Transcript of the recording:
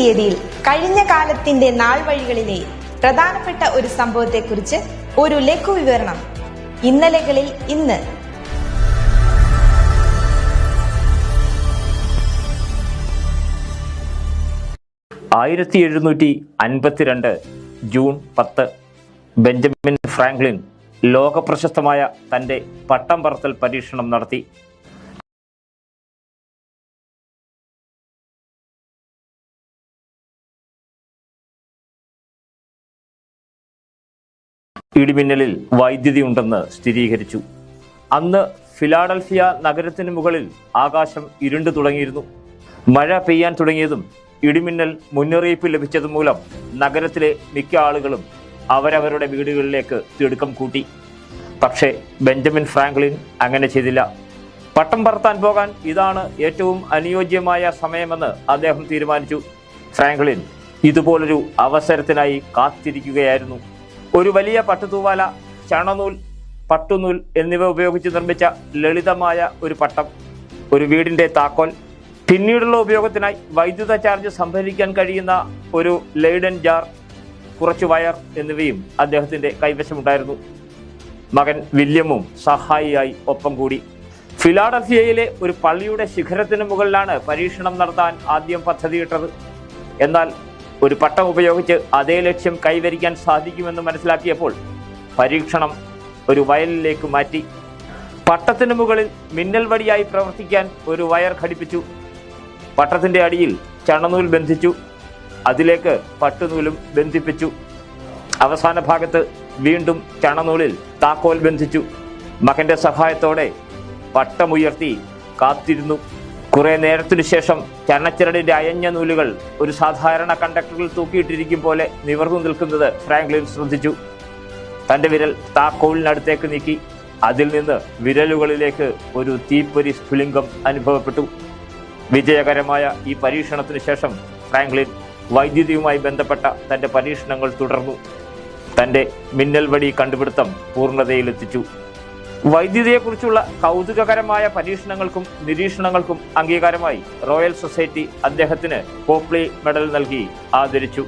തീയതിയിൽ കഴിഞ്ഞ കാലത്തിന്റെ നാൾ വഴികളിലെ പ്രധാനപ്പെട്ട ഒരു സംഭവത്തെക്കുറിച്ച് ഒരു ലഘു വിവരണം ഇന്നലകളിൽ ഇന്ന്. ആയിരത്തി എഴുന്നൂറ്റി അൻപത്തിരണ്ട് ജൂൺ പത്ത് ബെഞ്ചമിൻ ഫ്രാങ്ക്ലിൻ ലോകപ്രശസ്തമായ തന്റെ പട്ടം പറത്തൽ പരീക്ഷണം നടത്തി. ഇടിമിന്നലിൽ വൈദ്യുതി ഉണ്ടെന്ന് സ്ഥിരീകരിച്ചു. അന്ന് ഫിലാഡൽഫിയ നഗരത്തിന് മുകളിൽ ആകാശം ഇരുണ്ടു തുടങ്ങിയിരുന്നു. മഴ പെയ്യാൻ തുടങ്ങിയതും ഇടിമിന്നൽ മുന്നറിയിപ്പ് ലഭിച്ചതും മൂലം നഗരത്തിലെ മിക്ക ആളുകളും അവരവരുടെ വീടുകളിലേക്ക് തിടുക്കം കൂട്ടി. പക്ഷേ ബെഞ്ചമിൻ ഫ്രാങ്ക്ലിൻ അങ്ങനെ ചെയ്തില്ല. പട്ടം പറത്താൻ പോകാൻ ഇതാണ് ഏറ്റവും അനുയോജ്യമായ സമയമെന്ന് അദ്ദേഹം തീരുമാനിച്ചു. ഫ്രാങ്ക്ലിൻ ഇതുപോലൊരു അവസരത്തിനായി കാത്തിരിക്കുകയായിരുന്നു. ഒരു വലിയ പട്ടുതൂവാല ചണനൂൽ പട്ടുനൂൽ എന്നിവ ഉപയോഗിച്ച് നിർമ്മിച്ച ലളിതമായ ഒരു പട്ടം ഒരു വീടിന്റെ താക്കോൽ. പിന്നീടുള്ള ഉപയോഗത്തിനായി വൈദ്യുത ചാർജ് സംഭരിക്കാൻ കഴിയുന്ന ഒരു ലൈഡൻ ജാർ കുറച്ച് വയർ എന്നിവയും അദ്ദേഹത്തിന്റെ കൈവശമുണ്ടായിരുന്നു. മകൻ വില്യമും സഹായിയായി ഒപ്പം കൂടി. ഫിലാഡൽഫിയയിലെ ഒരു പള്ളിയുടെ ശിഖരത്തിന് മുകളിലാണ് പരീക്ഷണം നടത്താൻ ആദ്യം പദ്ധതിയിട്ടത്. എന്നാൽ ഒരു പട്ടം ഉപയോഗിച്ച് അതേ ലക്ഷ്യം കൈവരിക്കാൻ സാധിക്കുമെന്ന് മനസ്സിലാക്കിയപ്പോൾ പരീക്ഷണം ഒരു വയലിലേക്ക് മാറ്റി. പട്ടത്തിന് മുകളിൽ മിന്നൽ വടിയായി പ്രവർത്തിക്കാൻ ഒരു വയർ ഘടിപ്പിച്ചു. പട്ടത്തിന്റെ അടിയിൽ ചണനൂൽ ബന്ധിച്ചു. അതിലേക്ക് പട്ടുനൂലും ബന്ധിപ്പിച്ചു. അവസാന ഭാഗത്ത് വീണ്ടും ചണനൂലിൽ താക്കോൽ ബന്ധിച്ചു. മകന്റെ സഹായത്തോടെ പട്ടമുയർത്തി കാത്തിരുന്നു. കുറെ നേരത്തിനു ശേഷം ചരണച്ചിരടിന്റെ അയഞ്ഞ നൂലുകൾ ഒരു സാധാരണ കണ്ടക്ടറിൽ തൂക്കിയിട്ടിരിക്കും പോലെ നിവർന്നു നിൽക്കുന്നത് ഫ്രാങ്ക്ലിൻ ശ്രദ്ധിച്ചു. തന്റെ വിരൽ താക്കോലിനടുത്തേക്ക് നീക്കി. അതിൽ നിന്ന് വിരലുകളിലേക്ക് ഒരു തീപ്പൊരി സ്ഫുലിംഗം അനുഭവപ്പെട്ടു. വിജയകരമായ ഈ പരീക്ഷണത്തിന് ശേഷം ഫ്രാങ്ക്ലിൻ വൈദ്യുതിയുമായി ബന്ധപ്പെട്ട തന്റെ പരീക്ഷണങ്ങൾ തുടർന്നു. തന്റെ മിന്നൽ വടി കണ്ടുപിടുത്തം പൂർണതയിലെത്തിച്ചു. വൈദ്യുതിയെക്കുറിച്ചുള്ള കൗതുകകരമായ പരീക്ഷണങ്ങൾക്കും നിരീക്ഷണങ്ങൾക്കും അംഗീകാരമായി റോയൽ സൊസൈറ്റി അദ്ദേഹത്തിന് പോപ്ലി മെഡൽ നൽകി ആദരിച്ചു.